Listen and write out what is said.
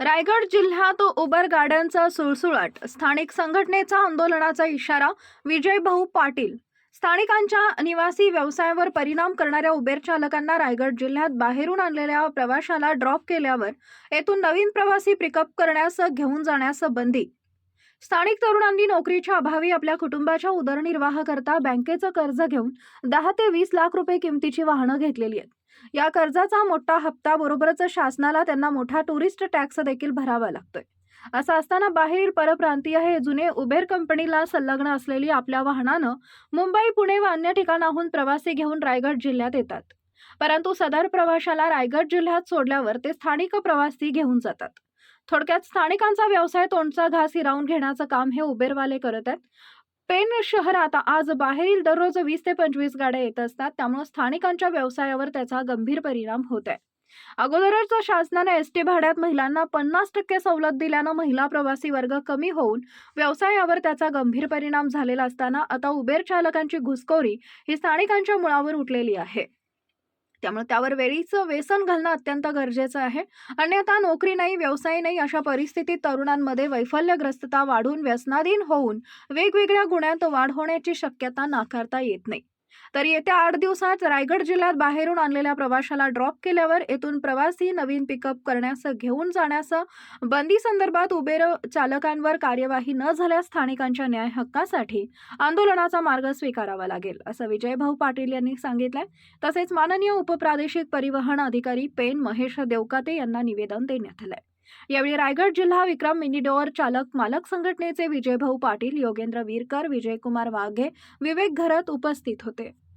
रायगड जिल्ह्यात उबर गाड्यांचा सुळसुळाट स्थानिक संघटनेचा आंदोलनाचा इशारा विजय भाऊ पाटील. स्थानिकांच्या निवासी व्यवसायावर परिणाम करणाऱ्या उबेर चालकांना रायगड जिल्ह्यात बाहेरून आणलेल्या प्रवाशाला ड्रॉप केल्यावर येथून नवीन प्रवासी पिकअप करण्यास घेऊन जाण्यास बंदी. स्थानिक तरुणांनी नोकरीच्या अभावी आपल्या कुटुंबाच्या उदरनिर्वाहाकरता बँकेचं कर्ज घेऊन दहा ते वीस लाख रुपये किमतीची वाहनं घेतलेली आहेत. या कर्जाचा मोठा हप्ता बरोबरच शासनाला त्यांना मोठा टुरिस्ट टॅक्स देखील भरावा लागतोय. असं असताना बाहेरील परप्रांतीय हे जुने उबेर कंपनीला संलग्न असलेली आपल्या वाहनानं मुंबई पुणे व अन्य ठिकाणाहून प्रवासी घेऊन रायगड जिल्ह्यात येतात. परंतु सदर प्रवाशाला रायगड जिल्ह्यात सोडल्यावर ते स्थानिक प्रवासी घेऊन जातात. थोडक्यात स्थानिकांचा व्यवसाय तोंडचा घास हिरावून घेण्याचं काम हे उबेरवाले करत आहेत. पेन शहरात आज बाहेरील दररोज वीस ते पंचवीस गाड्या येत असतात त्यामुळे स्थानिकांच्या व्यवसायावर त्याचा गंभीर परिणाम होत आहे. अगोदरच शासनाने एस टी भाड्यात महिलांना पन्नास टक्के सवलत दिल्यानं महिला प्रवासी वर्ग कमी होऊन व्यवसायावर त्याचा गंभीर परिणाम झालेला असताना आता उबेर चालकांची घुसखोरी ही स्थानिकांच्या मुळावर उठलेली आहे. त्यामुळे त्यावर वेळीचं व्यसन घालणं अत्यंत गरजेचं आहे. अन्यथा नोकरी नाही व्यवसाय नाही अशा परिस्थितीत तरुणांमध्ये वैफल्यग्रस्तता वाढून व्यसनाधीन होऊन वेगवेगळ्या गुणांत वाढ होण्याची शक्यता नाकारता येत नाही. तर येत्या आठ दिवसात रायगड जिल्ह्यात बाहेरून आणलेल्या प्रवाशाला ड्रॉप केल्यावर येथून प्रवासी नवीन पिकअप करण्याचं घेऊन जाण्याचं बंदी संदर्भात उबेर चालकांवर कार्यवाही न झाल्यास स्थानिकांच्या न्याय हक्कासाठी आंदोलनाचा मार्ग स्वीकारावा लागेल असं विजयभाऊ पाटील यांनी सांगितलंय. तसेच माननीय उपप्रादेशिक परिवहन अधिकारी पेन महेश देवकाते यांना निवेदन देण्यात आलंय. यावेळी रायगड जिल्हा विक्रम मिनीडोअर चालक मालक संघटनेचे विजयभाऊ पाटील योगेंद्र वीरकर विजयकुमार वाघे विवेक घरत उपस्थित होते.